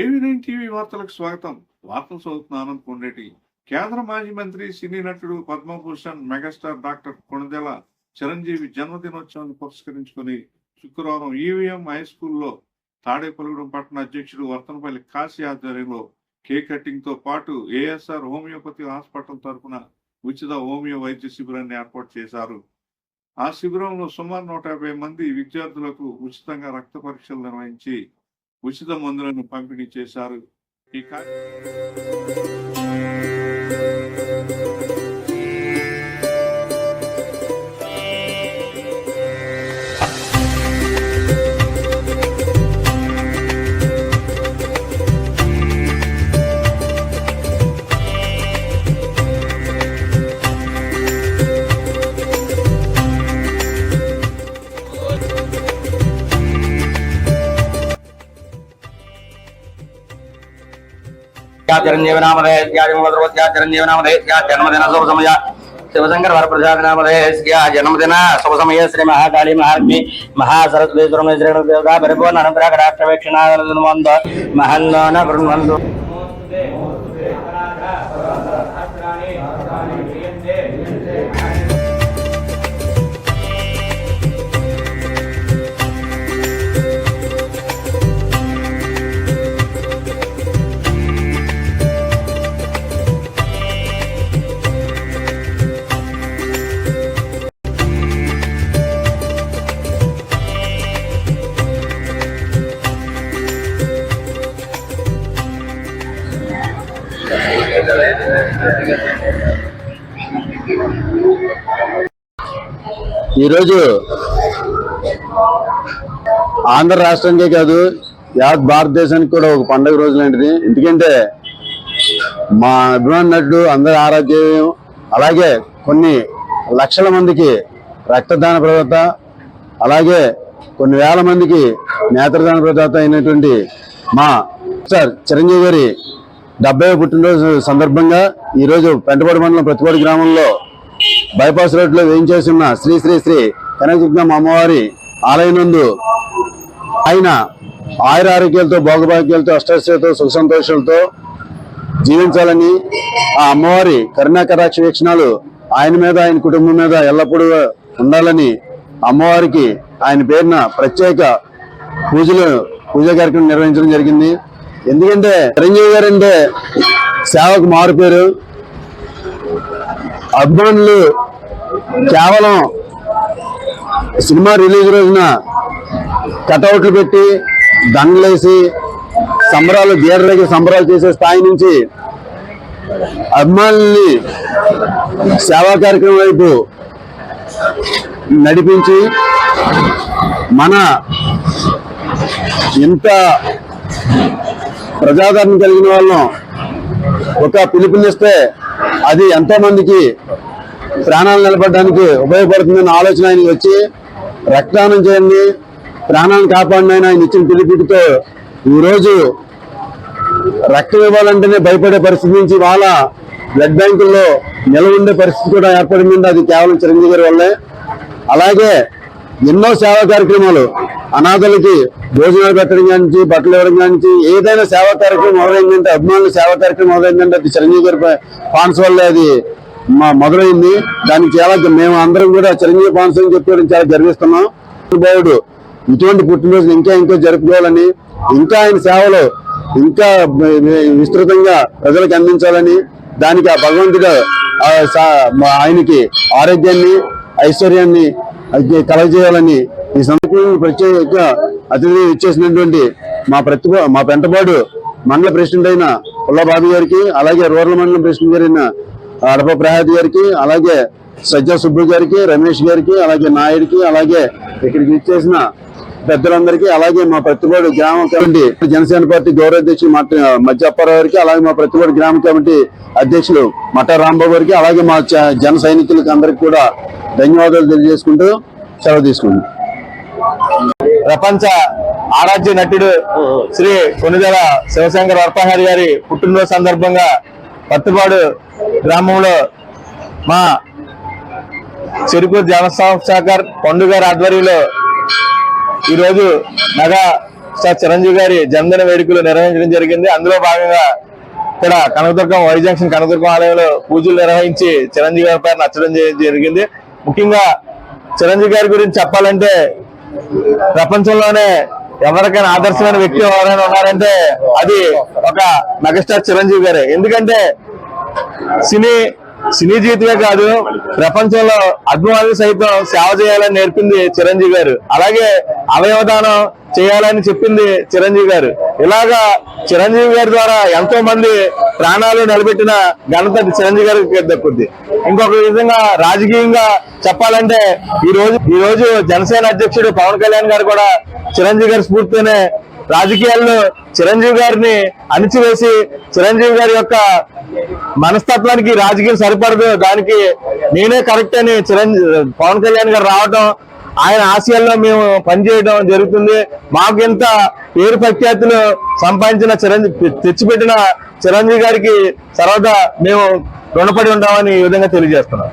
ఏవి nine TV వార్తలకు స్వాగతం? వార్తలు చదువుతున్నాను ఆనంద్ కొండేటి. కేంద్ర మాజీ మంత్రి సినీ నటుడు పద్మభూషణ్ మెగాస్టార్ డాక్టర్ కొణదెల చిరంజీవి జన్మదినోత్సవాన్ని పురస్కరించుకుని శుక్రవారం ఈవీఎం హై స్కూల్లో తాడేపల్లిగూడెం పట్టణ అధ్యక్షుడు వర్తనపల్లి కాశీ ఆధ్వర్యంలో కేక్ కటింగ్తో పాటు ఏఎస్ఆర్ హోమియోపతి హాస్పిటల్ తరపున ఉచిత హోమియో వైద్య శిబిరాన్ని ఏర్పాటు చేశారు. ఆ శిబిరంలో సుమారు నూట యాభై మంది విద్యార్థులకు ఉచితంగా రక్త పరీక్షలు నిర్వహించి ఉచిత మందులను పంపిణీ చేశారు. ఈ కార్యక్రమం జన్మదిన శుభ సమయ శివశంకర వరప్రసాద నామధే జన్మదిన శుభ సమయ శ్రీ మహాకాళీ మహాత్మి మహాసరస్వతి శ్రీ దేవత పరిపూర్ణ అనంతర రాష్ట్రవేక్షణ మహందోన బృణ్వంతు ఈరోజు ఆంధ్ర రాష్ట్రానికే కాదు యావత్ భారతదేశానికి కూడా ఒక పండుగ రోజు లాంటిది. ఎందుకంటే మా అభిమాన నటుడు అందరి ఆరాధ్యం అలాగే కొన్ని లక్షల మందికి రక్తదాన ప్రదాత అలాగే కొన్ని వేల మందికి నేత్రదాన ప్రదాత అయినటువంటి మా సార్ చిరంజీవి గారి డెబ్బై పుట్టినరోజు సందర్భంగా ఈరోజు పెంటపాడు మండలం ప్రతిపాడు గ్రామంలో బైపాస్ రోడ్లో వేయించేసి ఉన్న శ్రీ శ్రీ శ్రీ కనకదుర్గమ్మ అమ్మవారి ఆలయనందు ఆయన ఆయుర ఆరోగ్యాలతో భోగభాగ్యాలతో అష్టాశ్రతో సుఖ సంతోషాలతో జీవించాలని ఆ అమ్మవారి కరుణాకటాక్ష వీక్షణాలు ఆయన మీద ఆయన కుటుంబం మీద ఎల్లప్పుడూ ఉండాలని అమ్మవారికి ఆయన పేరున ప్రత్యేక పూజలు పూజా కార్యక్రమం నిర్వహించడం జరిగింది. ఎందుకంటే చిరంజీవి గారు అంటే సేవకు మారు పేరు. అభిమానులు కేవలం సినిమా రిలీజ్ రోజున కటౌట్లు పెట్టి దండలేసి సంబరాలు థియేటర్ దగ్గర సంబరాలు చేసే స్థాయి నుంచి అభిమానుల్ని సేవా కార్యక్రమం వైపు నడిపించి మన ఇంత ప్రజాదరణ కలిగిన వాళ్ళం ఒక పిలుపునిస్తే అది ఎంతో మందికి ప్రాణాలు నిలబడడానికి ఉపయోగపడుతుందన్న ఆలోచన ఆయనకి వచ్చి రక్తదానం చేయండి ప్రాణాలను కాపాడిన ఆయన ఇచ్చిన పిలుపుతో ఈరోజు రక్తం ఇవ్వాలంటేనే భయపడే పరిస్థితి నుంచి వాళ్ళ బ్లడ్ బ్యాంకుల్లో నిల్వ ఉండే పరిస్థితి కూడా ఏర్పడింది అది కేవలం చిరంజీవి గారి వల్లే. అలాగే ఎన్నో సేవా కార్యక్రమాలు. అనాథలకి భోజనాలు పెట్టడం కానీ బట్టలు ఇవ్వడం కానీ ఏదైనా సేవా కార్యక్రమం మొదలైందంటే అభిమానుల సేవా కార్యక్రమం మొదలైందంటే అది చిరంజీవి గారి ఫాన్స్ వల్లే అది మా మొదలైంది. దానికి చాలా మేము అందరం కూడా చిరంజీవి ఫాన్స్ అని చెప్పుకోవడం చాలా గర్విస్తున్నాం. బాబుడు ఇటువంటి పుట్టినరోజు ఇంకా ఇంకా జరుపుకోవాలని ఇంకా ఆయన సేవలు ఇంకా విస్తృతంగా ప్రజలకు అందించాలని దానికి ఆ భగవంతుడు సా- ఆయనకి ఆరోగ్యాన్ని ఐశ్వర్యాన్ని కలగజేయాలని ఈ సందర్భంగా ప్రత్యేక అతిథి ఇచ్చేసినటువంటి మా ప్రతిభ మా పెంటపాడు మండల ప్రెసిడెంట్ అయిన పుల్లబాబు గారికి అలాగే రూరల్ మండలం ప్రెసిడెంట్ గారైన అడప ప్రహాద్ గారికి అలాగే సజ్జా సుబ్బు గారికి రమేష్ గారికి అలాగే నాయుడికి అలాగే ఇక్కడికి ఇచ్చేసిన పెద్దలందరికీ అలాగే మా ప్రతిపాడు గ్రామ కమిటీ జనసేన పార్టీ గౌరవ అధ్యక్షులు మధ్య అప్పారావు గారికి అలాగే మా ప్రతిపాడు గ్రామ కమిటీ అధ్యక్షులు మట్ట రాంబాబు గారికి అలాగే మా జన సైనికులకి అందరికి కూడా ధన్యవాదాలు తెలియజేసుకుంటూ సెలవు తీసుకుంటాం ప్రపంచ ఆరాధ్య నటుడు శ్రీ కొనిదెల శివశంకర్ వర్పహారి గారి పుట్టినరోజు సందర్భంగా పత్తిపాడు గ్రామంలో మా చెరుకు జనసంస్థాకర్ పండు గారి ఆధ్వర్యంలో ఈరోజు నగా సార్ చిరంజీవి గారి జన్మదిన వేడుకలు నిర్వహించడం జరిగింది. అందులో భాగంగా ఇక్కడ కనకదుర్గం వై జంక్షన్ కనకదుర్గం ఆలయంలో పూజలు నిర్వహించి చిరంజీవి గారి పేరు నచ్చడం జరిగింది. ముఖ్యంగా చిరంజీవి గారి గురించి చెప్పాలంటే ప్రపంచంలోనే ఎవరికైనా ఆదర్శమైన వ్యక్తి ఎవరైనా ఉన్నారంటే అది ఒక మెగాస్టార్ చిరంజీవి గారే. ఎందుకంటే సినీ సినీ జీవితమే కాదు ప్రపంచంలో అభిమానులు సైతం సేవ చేయాలని నేర్పింది చిరంజీవి గారు. అలాగే అవయవదానం చేయాలని చెప్పింది చిరంజీవి గారు. ఇలాగా చిరంజీవి గారి ద్వారా ఎంతో మంది ప్రాణాలు నిలబెట్టిన ఘనత చిరంజీవి గారికి దక్కుద్ది. ఇంకొక విధంగా రాజకీయంగా చెప్పాలంటే ఈ రోజు ఈ రోజు జనసేన అధ్యక్షుడు పవన్ కళ్యాణ్ గారు కూడా చిరంజీవి గారి స్ఫూర్తితోనే రాజకీయాల్లో చిరంజీవి గారిని అణిచివేసి చిరంజీవి గారి యొక్క మనస్తత్వానికి రాజకీయం సరిపడదు. దానికి నేనే కరెక్ట్ అని చిరంజీవి పవన్ కళ్యాణ్ గారు రావడం ఆయన ఆశయాల్లో మేము పనిచేయడం జరుగుతుంది. మాకు ఇంత పేరు ప్రఖ్యాతులు సంపాదించిన చిరంజీవి తెచ్చిపెట్టిన చిరంజీవి గారికి సర్వదా మేము రుణపడి ఉండమని ఈ విధంగా తెలియజేస్తున్నాను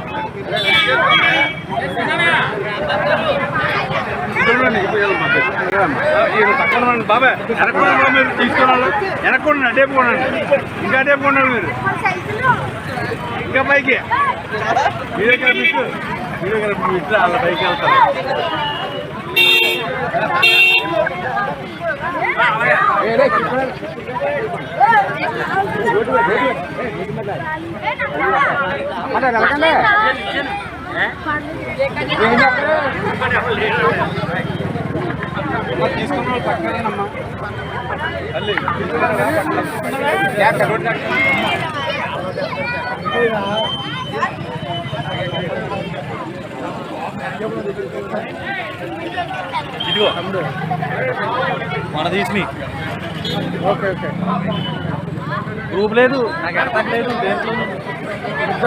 పక్కన బాబాయ్ వెనకుండా మీరు తీసుకున్నాను వెనకుండా అటేపు కొనండి ఇంకా అటేపు కొనండి మీరు ఇంకా పైకి మీరే దగ్గర మీరే మీ వాళ్ళ పైకి వెళ్తారు తీసుకున్న వాళ్ళు పక్కనేనమ్మా తల్లి మన తీసుని ఓకే ఓకే. గ్రూప్ లేదు నాకు అర్థం లేదు దేంట్లో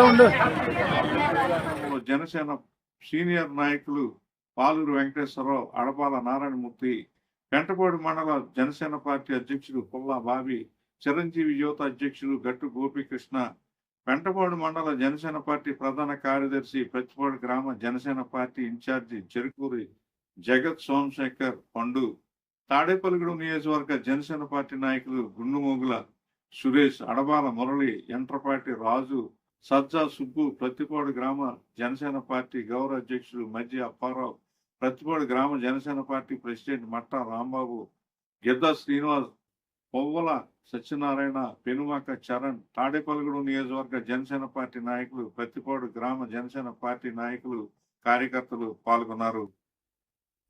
ఉండు. జనసేన సీనియర్ నాయకులు పాలూరు వెంకటేశ్వరరావు అడపాల నారాయణమూర్తి పెంటపాడు మండల జనసేన పార్టీ అధ్యక్షుడు పుల్లా బాబి చిరంజీవి యువత అధ్యక్షుడు గట్టు గోపీకృష్ణ పెంటపాడు మండల జనసేన పార్టీ ప్రధాన కార్యదర్శి ప్రతిపాడు గ్రామ జనసేన పార్టీ ఇన్ఛార్జి చెరుకూరి జగత్ సోమశేఖర్ పండు తాడేపల్లిగూడెం నియోజకవర్గ జనసేన పార్టీ నాయకులు గుండుమోగుల సురేష్ అడబాల మురళి ఎంట్రపాటి రాజు సజ్జా సుబ్బు ప్రతిపాడు గ్రామ జనసేన పార్టీ గౌరవ అధ్యక్షుడు మధ్య అప్పారావు ప్రతిపాడు గ్రామ జనసేన పార్టీ ప్రెసిడెంట్ మట్టా రాంబాబు గిద్ద శ్రీనివాస్ పొవ్వల సత్యనారాయణ పెనుమాక చరణ్ తాడేపల్లిగూడెం నియోజకవర్గ జనసేన పార్టీ నాయకులు ప్రతిపాడు గ్రామ జనసేన పార్టీ నాయకులు కార్యకర్తలు పాల్గొన్నారు.